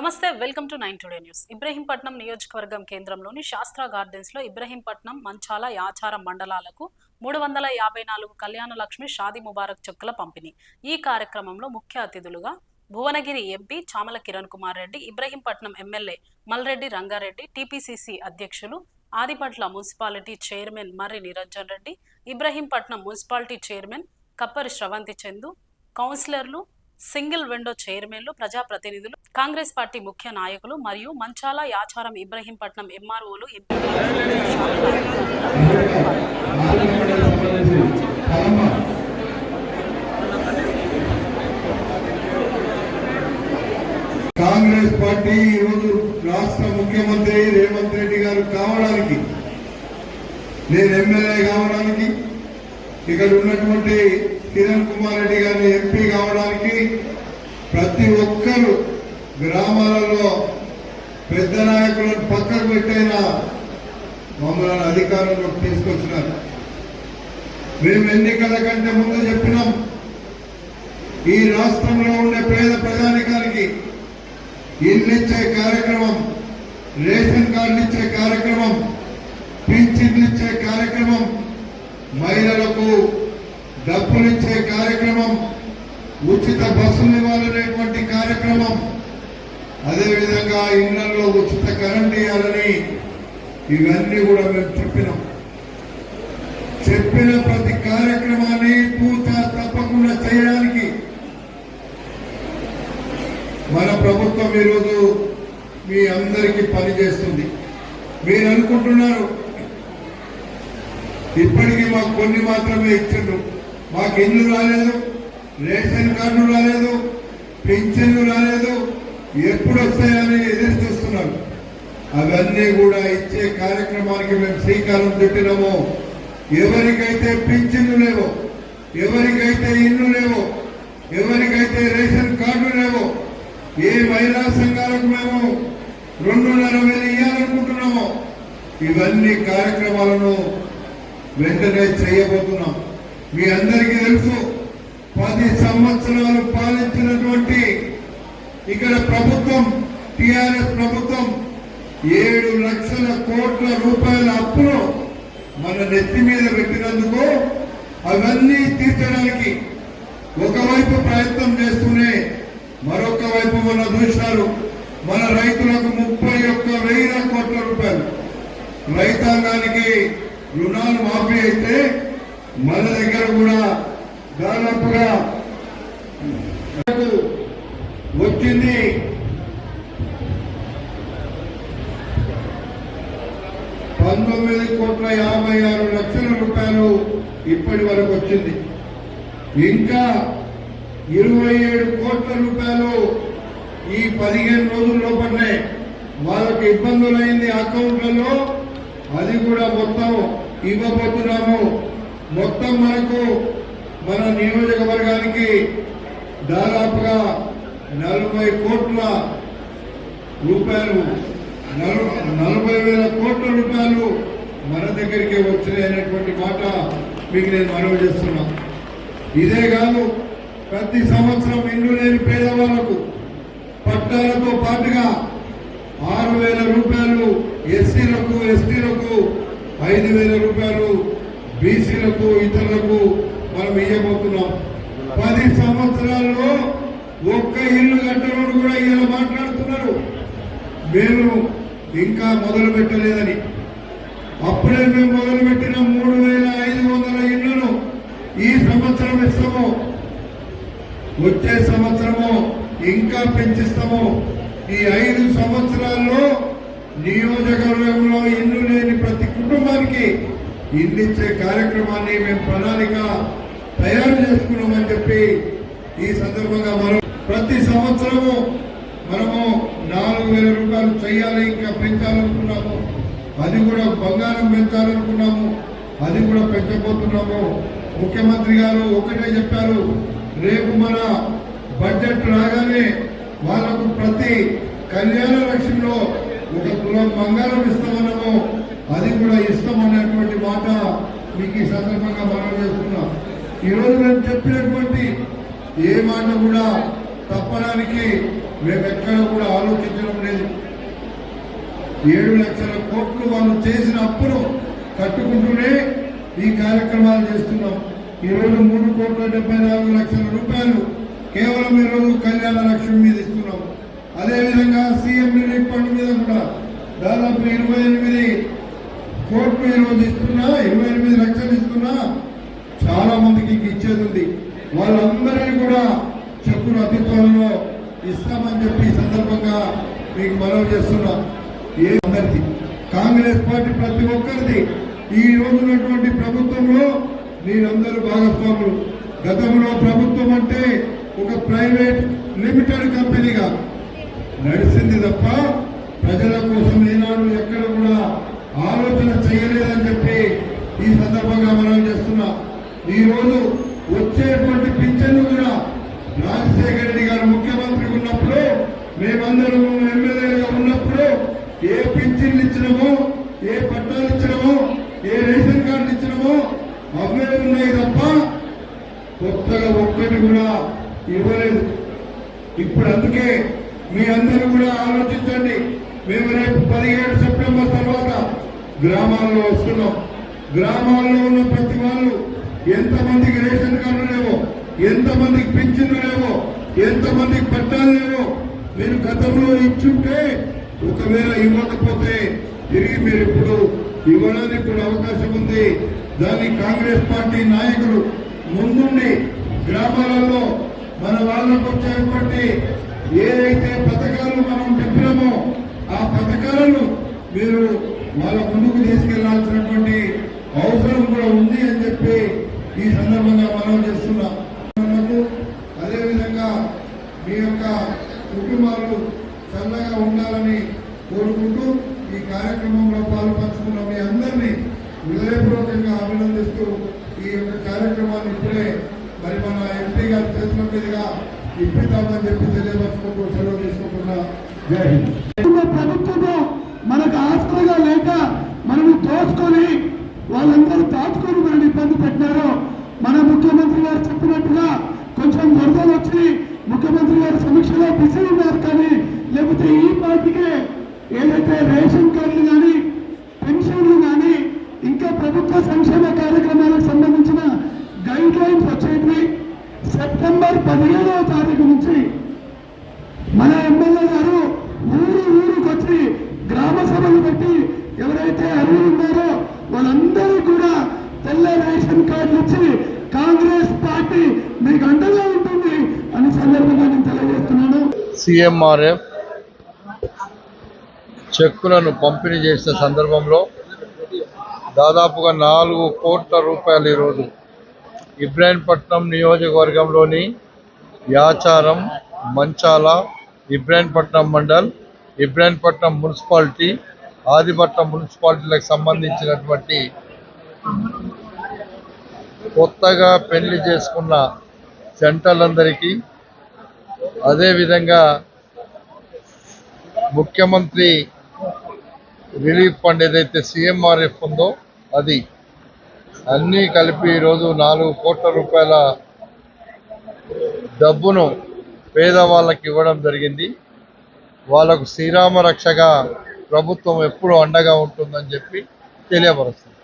నమస్తే welcome to nine today news. Ibrahimpatnam నియోజకవర్గం కేంద్రంలోని శాస్త్ర గార్డెన్స్లో ఇబ్రహీంపట్నం మంచాల యాచార మండలాలకు మూడు వందల యాభై నాలుగు కళ్యాణ లక్ష్మి షాది ముబారక్ చెక్కుల పంపిణీ. ఈ కార్యక్రమంలో ముఖ్య అతిథులుగా Bhuvanagiri MP Chamala Kiran Kumar Reddy Ibrahimpatnam MLA Malreddy Rangareddy TPCC అధ్యక్షులు Adibatla municipality chairman Marri Niranjan Reddy Ibrahimpatnam municipality chairman Kappari Sravanthi Chandu కౌన్సిలర్లు సింగిల్ విండో చైర్మన్లు ప్రజాప్రతినిధులు కాంగ్రెస్ పార్టీ ముఖ్య నాయకులు మరియు మంచాల యాచారం ఇబ్రహీంపట్నం ఎంఆర్ఓలు కాంగ్రెస్ పార్టీ ఈరోజు రాష్ట్ర ముఖ్యమంత్రి రేవంత్ రెడ్డి గారు కావడానికి నేను ఎమ్మెల్యే కావడానికి ఇక్కడ ఉన్నటువంటి కిరణ్ కుమార్ రెడ్డి గారిని ఎంపీ కావడానికి ప్రతి ఒక్కరు గ్రామాలలో పెద్ద నాయకులను పక్కకు పెట్టైనా మమ్మల్ని అధికారంలోకి తీసుకొచ్చినారు. మేము ఎన్నికల కంటే ముందు చెప్పినాం ఈ రాష్ట్రంలో ఉండే పేద ప్రజానికానికి ఇల్లు ఇచ్చే కార్యక్రమం రేషన్ కార్డులు ఇచ్చే కార్యక్రమం పింఛన్లు ఇచ్చే కార్యక్రమం మహిళలకు డబ్బులిచ్చే కార్యక్రమం ఉచిత బస్సులు ఇవ్వాలనేటువంటి కార్యక్రమం. అదేవిధంగా ఇళ్ళలో ఉచిత కరెంట్ ఇవ్వాలని ఇవన్నీ కూడా మేము చెప్పినాం. చెప్పిన ప్రతి కార్యక్రమాన్ని పూత తప్పకుండా చేయడానికి మన ప్రభుత్వం ఈరోజు మీ అందరికీ పనిచేస్తుంది. మీరు అనుకుంటున్నారు ఇప్పటికీ మాకు కొన్ని మాత్రమే ఇచ్చిండ్రు. మాకు ఇల్లు రాలేదు? రేషన్ కార్డు రాలేదు పింఛన్లు రాలేదు ఎప్పుడు వస్తాయని ఎదురు చూస్తున్నారు. అవన్నీ కూడా ఇచ్చే కార్యక్రమానికి మేము శ్రీకారం చుట్టినాము. ఎవరికైతే పింఛన్లు లేవో ఎవరికైతే ఇల్లు లేవో ఎవరికైతే రేషన్ కార్డు లేవో ఏ మహిళా సంఘాలకు మేము రెండున్నర వేలు ఇవ్వాలనుకుంటున్నామో ఇవన్నీ కార్యక్రమాలను వెంటనే చేయబోతున్నాం. మీ అందరికీ తెలుసు పది సంవత్సరాలు పాలించినటువంటి ఇక్కడ ప్రభుత్వం టిఆర్ఎస్ ప్రభుత్వం ఏడు లక్షల కోట్ల రూపాయల అప్పును మన నెత్తి మీద పెట్టినందుకు అవన్నీ తీర్చడానికి ఒకవైపు ప్రయత్నం చేస్తూనే మరొక వైపు మన చూశారు మన రైతులకు ముప్పై ఒక్క వెయ్యి కోట్ల రూపాయలు. రైతాంగానికి రుణాలు మాఫీ అయితే మన దగ్గర కూడా దాదాపుగా వచ్చింది. పంతొమ్మిది కోట్ల యాభై ఆరు లక్షల రూపాయలు ఇప్పటి వరకు వచ్చింది. ఇంకా ఇరవై ఏడు కోట్ల రూపాయలు ఈ పదిహేను రోజుల్లో పడినాయి వాళ్ళకి ఇబ్బందులైంది అకౌంట్లలో. అది కూడా మొత్తం ఇవ్వబోతున్నాము. మొత్తం మనకు మన నియోజకవర్గానికి దాదాపుగా నలభై కోట్ల రూపాయలు నలభై వేల కోట్ల రూపాయలు మన దగ్గరికి వచ్చినాయి అనేటువంటి మాట మీకు నేను మనవి చేస్తున్నా. ఇదే కాదు ప్రతి సంవత్సరం ఇల్లు లేని పేదవాళ్ళకు పట్టాలతో పాటుగా ఆరు వేల రూపాయలు ఎస్సీలకు ఎస్టీలకు ఐదు వేల రూపాయలు బీసీలకు ఇతరులకు మనం ఇవ్వబోతున్నాం పది సంవత్సరాల్లో ఒక్క ఇల్లు కట్టడం కూడా ఇలా మాట్లాడుతున్నారు మేము ఇంకా మొదలు పెట్టలేదని. అప్పుడే మేము మొదలు పెట్టిన మూడు వేల ఐదు వందల ఇళ్ళను ఈ సంవత్సరం ఇస్తాము. వచ్చే సంవత్సరము ఇంకా పెంచిస్తాము. ఈ ఐదు సంవత్సరాల్లో నియోజకవర్గంలో ఇల్లు లేని ప్రతి కుటుంబానికి ఇందించే కార్యక్రమాన్ని మేము ప్రణాళిక తయారు చేసుకున్నామని చెప్పి ఈ సందర్భంగా మనం ప్రతి సంవత్సరము మనము నాలుగు వేల రూపాయలు చేయాలి ఇంకా పెంచాలనుకున్నాము. అది కూడా బంగారం పెంచాలనుకున్నాము. అది కూడా పెంచబోతున్నాము. ముఖ్యమంత్రి గారు ఒకటే చెప్పారు రేపు మన బడ్జెట్ రాగానే వాళ్ళకు ప్రతి కళ్యాణ లక్ష్యంలో ఒక తులం బంగారం ఇస్తామన్నాము. అది కూడా ఇష్టం అనేటువంటి మాట మీకు ఈ సందర్భంగా మనం చేస్తున్నాం. ఈరోజు నేను చెప్పినటువంటి ఏ మాట కూడా తప్పడానికి మేమెక్కడ కూడా ఆలోచించడం లేదు. ఏడు లక్షల కోట్లు వాళ్ళు చేసిన అప్పును కట్టుకుంటూనే ఈ కార్యక్రమాలు చేస్తున్నాం. ఈరోజు మూడు కోట్ల డెబ్బై నాలుగు లక్షల రూపాయలు కేవలం ఈరోజు కళ్యాణ లక్ష్యం మీద ఇస్తున్నాం. అదేవిధంగా సీఎం రిలీఫ్ ఫండ్ మీద కూడా దాదాపు ఇరవై ఎనిమిది ముప్పై రోజు ఇస్తున్నా ఇరవై ఎనిమిది లక్షలు ఇస్తున్నా. చాలా మందికి ఇచ్చేది ఉంది. వాళ్ళందరినీ కూడా చెప్పుల అతి త్వరలో ఇస్తామని చెప్పి ఈ సందర్భంగా మీకు మనవి చేస్తున్నా. ఏ అందరిది కాంగ్రెస్ పార్టీ ప్రతి ఒక్కరిది ఈ రోజునటువంటి ప్రభుత్వంలో మీరందరూ భాగస్వాములు. గతంలో ప్రభుత్వం అంటే ఒక ప్రైవేట్ లిమిటెడ్ కంపెనీగా నడిచింది తప్ప ప్రజల కోసం ఏనాడు ఎక్కడ కూడా ఆలోచన చేయలేదని చెప్పి ఈ సందర్భంగా మనం చేస్తున్నా. ఈ రోజు వచ్చేటువంటి పింఛన్ను కూడా రాజశేఖర రెడ్డి గారు ముఖ్యమంత్రి ఉన్నప్పుడు మేమందరం ఎమ్మెల్యేగా ఉన్నప్పుడు ఏ పింఛన్లు ఇచ్చినామో ఏ పట్టాలు ఇచ్చినామో ఏ రేషన్ కార్డులు ఇచ్చినామో అవే ఉన్నాయి తప్ప కొత్తగా ఒక్కటి కూడా ఇవ్వలేదు. ఇప్పుడు అందుకే మీ అందరూ కూడా ఆలోచించండి. మేము రేపు పదిహేడు సెప్టెంబర్ తర్వాత గ్రామాల్లో వస్తున్నాం. గ్రామాల్లో ఉన్న ప్రతి వాళ్ళు ఎంతమందికి రేషన్ కార్డు లేవో ఎంతమందికి పింఛన్లు లేవో ఎంతమందికి పట్టాలు లేవో మీరు గతంలో ఇచ్చుంటే ఒకవేళ ఇవ్వకపోతే తిరిగి మీరు ఇప్పుడు ఇవ్వడానికి కూడా అవకాశం ఉంది. దాన్ని కాంగ్రెస్ పార్టీ నాయకులు ముందుండి గ్రామాలలో మన వాళ్ళకు వచ్చేటువంటి ఏదైతే పథకాలు మనం చెప్పినామో ఆ పథకాలను మీరు వాళ్ళ ముందుకు తీసుకెళ్ళాల్సినటువంటి అవసరం కూడా ఉంది అని చెప్పి ఈ సందర్భంగా మనం చేస్తున్నాం. మనకు అదేవిధంగా మీ యొక్క కుటుంబాలు చల్లగా ఉండాలని కోరుకుంటూ ఈ కార్యక్రమంలో పాలు పంచుకున్న మీ అందరినీ హృదయపూర్వకంగా అభినందిస్తూ ఈ యొక్క కార్యక్రమాన్ని ఇప్పుడే మరి మన ఎంపీ గారి చేతుల మీదుగా ఇప్పిద్దామని చెప్పి తెలియపరచుకుంటూ సెలవు తీసుకుంటున్నా. జై హింద్. దోచుకొని వాళ్ళందరూ దాచుకొని మనల్ని ఇబ్బంది పెట్టినారో మన ముఖ్యమంత్రి గారు చెప్పినట్టుగా కొంచెం వరదలు వచ్చి ముఖ్యమంత్రి గారు సమీక్షలో బిజీ ఉన్నారు కానీ లేకపోతే ఈ పార్టీకే ఏదైతే రేషన్ కార్డులు కానీ పెన్షన్లు కానీ ఇంకా ప్రభుత్వ సంక్షేమ కార్యక్రమాలకు సంబంధించిన గైడ్ లైన్స్ వచ్చేటివి సెప్టెంబర్ పదిహేడవ తారీఖు నుంచి మన ఎమ్మెల్యే గారు ఊరు ఊరుకు వచ్చి గ్రామ సభలు పెట్టి ఎవరైతే అర్హులు ఉన్నారో వాళ్ళందరూ కూడా తెల్ల రేషన్ కార్డులు ఇచ్చి కాంగ్రెస్ పార్టీ మీకు అండగా ఉంటుంది అని సందర్భంగా నేను తెలియజేస్తున్నాను సిఎంఆర్ఎఫ్ చెక్కులను పంపిణీ చేసిన సందర్భంలో దాదాపుగా నాలుగు కోట్ల రూపాయలు ఈరోజు ఇబ్రాహీంపట్నం నియోజకవర్గంలోని యాచారం మంచాల ఇబ్రాహీంపట్నం మండల్ ఇబ్రాహీంపట్నం మున్సిపాలిటీ ఆదిపట్నం మున్సిపాలిటీలకు సంబంధించినటువంటి కొత్తగా పెళ్ళి చేసుకున్న సెంటర్లందరికీ అదేవిధంగా ముఖ్యమంత్రి రిలీఫ్ ఫండ్ ఏదైతే సీఎంఆర్ఎఫ్ ఉందో అది అన్నీ కలిపి ఈరోజు నాలుగు కోట్ల రూపాయల డబ్బును పేదవాళ్ళకి ఇవ్వడం జరిగింది. వాళ్ళకు శ్రీరామ రక్షగా ప్రభుత్వం ఎప్పుడు అండగా ఉంటుందని చెప్పి తెలియపరుస్తుంది.